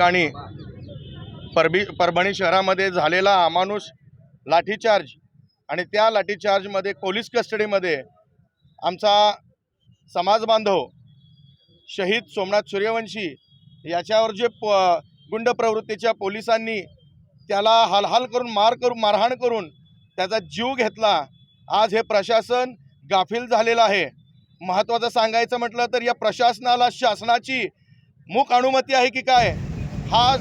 ठिकाणी. परबी परभणी शहरामध्ये झालेला अमानुष लाठीचार्ज आणि त्या लाठीचार्जमध्ये पोलीस कस्टडीमध्ये आमचा समाज बांधव शहीद सोमनाथ सूर्यवंशी याच्यावर जे प गुंड प्रवृत्तीच्या पोलिसांनी त्याला हालहाल करून मार करून मारहाण करून त्याचा जीव घेतला. आज हे प्रशासन गाफील झालेलं आहे. महत्त्वाचं सांगायचं म्हटलं तर या प्रशासनाला शासनाची मूक अनुमती आहे की काय? हा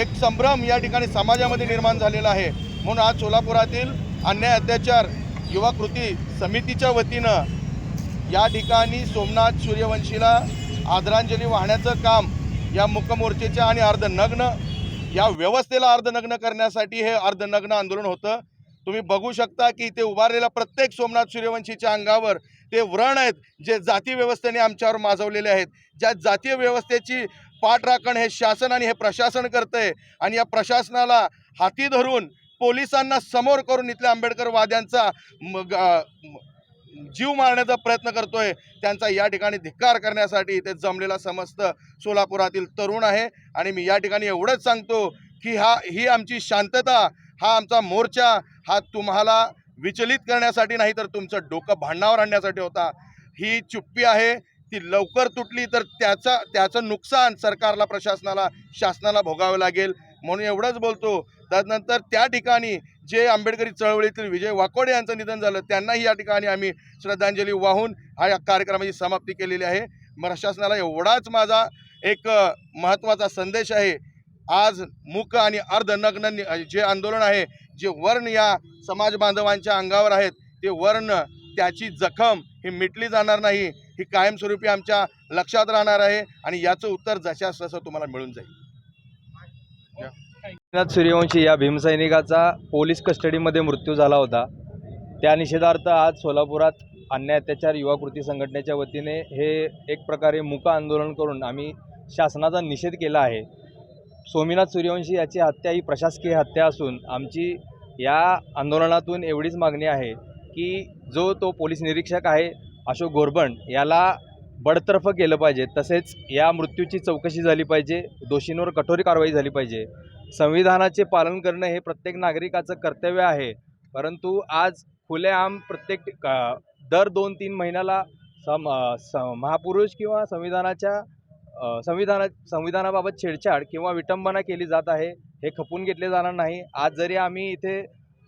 एक संभ्रम या ठिकाणी समाजामध्ये निर्माण झालेला आहे. म्हणून आज सोलापुरातील अन्याय अत्याचार युवा कृती समितीच्या वतीनं या ठिकाणी सोमनाथ सूर्यवंशीला आदरांजली वाहण्याचं काम या मुकमोर्चेच्या आणि अर्धनग्न या व्यवस्थेला अर्धनग्न करण्यासाठी हे अर्धनग्न आंदोलन होतं. तुम्ही बघू शकता की इथे उभारलेल्या प्रत्येक सोमनाथ सूर्यवंशीच्या अंगावर ते व्रण आहेत जे जाती व्यवस्थेने आमच्यावर माजवलेले आहेत. ज्या जातीय व्यवस्थेची पाठराखण हे शासन आणि हे प्रशासन करतंय. आणि या प्रशासनाला हाती धरून पोलिसांना समोर करून इथल्या आंबेडकरवाद्यांचा मग जीव मारण्याचा प्रयत्न करतोय. त्यांचा या ठिकाणी धिक्कार करण्यासाठी इथे जमलेला समस्त सोलापुरातील तरुण आहे. आणि मी या ठिकाणी एवढंच सांगतो की हा ही आमची शांतता हा आमचा मोर्चा हा तुम्हाला विचलित करण्यासाठी नाही तर तुमचं डोकं भांडणावर आणण्यासाठी होता. ही चुप्पी आहे. ती लवकर तुटली तर त्याचा त्याचं नुकसान सरकारला प्रशासनाला शासनाला भोगावं लागेल. म्हणून एवढंच बोलतो. त्यानंतर त्या ठिकाणी जे आंबेडकरी चळवळीतील विजय वाकोडे यांचं निधन झालं त्यांनाही या ठिकाणी आम्ही श्रद्धांजली वाहून हा या कार्यक्रमाची समाप्ती केलेली आहे. प्रशासनाला एवढाच माझा एक महत्त्वाचा संदेश आहे. आज मूक आणि अर्धनग्न जे आंदोलन आहे जे वर्ण या समाज बांधवांच्या अंगावर आहेत ते वर्ण त्याची जखम ही मिटली जाणार नाही. ही कायमस्वरूपी आमच्या लक्षात राहणार आहे आणि याचं उत्तर जशास तसं तुम्हाला मिळून जाईल. सूर्यवंशी या भीमसैनिकाचा पोलीस कस्टडीमध्ये मृत्यू झाला होता. त्या निषेधार्थ आज सोलापुरात अन्याय अत्याचार युवा कृती संघटनेच्या वतीने हे एक प्रकारे मुक आंदोलन करून आम्ही शासनाचा निषेध केला आहे. सोमीनाथ सूर्यवंशी याची हत्या ही प्रशासकीय हत्या असून आमची या आंदोलनातून एवढीच मागणी आहे की जो तो पोलीस निरीक्षक आहे अशोक गोरबण याला बडतर्फ केलं पाहिजे. तसेच या मृत्यूची चौकशी झाली पाहिजे. दोषींवर कठोर कारवाई झाली पाहिजे. संविधानाचे पालन करणं हे प्रत्येक नागरिकाचं कर्तव्य आहे. परंतु आज खुलेआम प्रत्येक दर दोन तीन महिन्याला सम स महापुरुष किंवा संविधानाच्या संविधाना संविधानाबाबत छेडछाड किंवा विटंबना केली जात आहे हे खपून घेतले जाणार नाही. आज जरी आम्ही इथे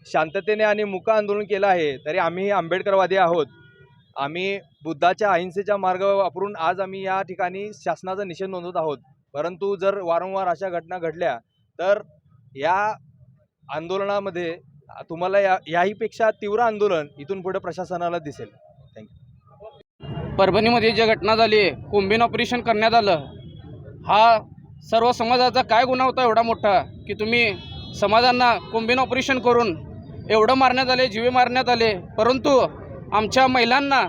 शांततेने आणि मुका आंदोलन केलं आहे तरी आम्ही आंबेडकरवादी आहोत. आम्ही बुद्धाच्या अहिंसेचा मार्ग वापरून आज आम्ही या ठिकाणी शासनाचा निषेध नोंदवत आहोत. परंतु जर वारंवार अशा घटना घडल्या तर या आंदोलनामध्ये तुम्हाला या याहीपेक्षा तीव्र आंदोलन इथून पुढे प्रशासनाला दिसेल. थँक्यू परभणीमध्ये जी घटना झाली आहे कोंबीन ऑपरेशन करण्यात आलं हा सर्व समाजाचा काय गुन्हा होता एवढा मोठा की तुम्ही समाजांना कोंबीन ऑपरेशन करून एवढं मारण्यात आले जीवे मारण्यात आले परंतु आमच्या महिलांना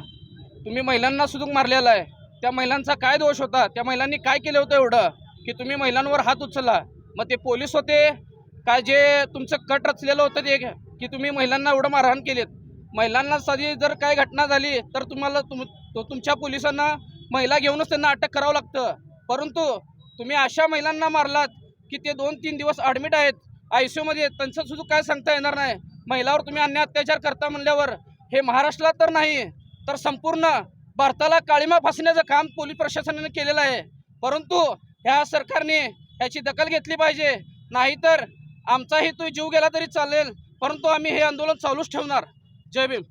तुम्ही महिलांना सुदूक मारलेला आहे. त्या महिलांचा काय दोष होता? त्या महिलांनी काय केलं होतं एवढं? की तुम्ही महिलांवर हात उचलला. मग ते पोलीस होते? काय जे तुमचं कट रचलेलं होतं ते की तुम्ही महिलांना एवढं मारहाण केलेत. महिलांना साधी जर काय घटना झाली तर तुम्हाला तुम तो तुमच्या पोलिसांना महिला घेऊनच त्यांना अटक करावं लागतं. परंतु तुम्ही अशा महिलांना मारलात की ते दोन तीन दिवस ॲडमिट आहेत आय सी यूमध्ये त्यांचं सुद्धा काय सांगता येणार नाही? महिलावर तुम्ही अन्य अत्याचार करता म्हणल्यावर हे महाराष्ट्राला तर नाही तर संपूर्ण भारताला काळीमा फासण्याचं काम पोलीस प्रशासनाने केलेलं आहे. परंतु ह्या सरकारने ह्याची दखल घेतली पाहिजे. नाहीतर आमचाही तो जीव गेला तरी चालेल परंतु आम्ही हे आंदोलन चालूच ठेवणार. जय भीम.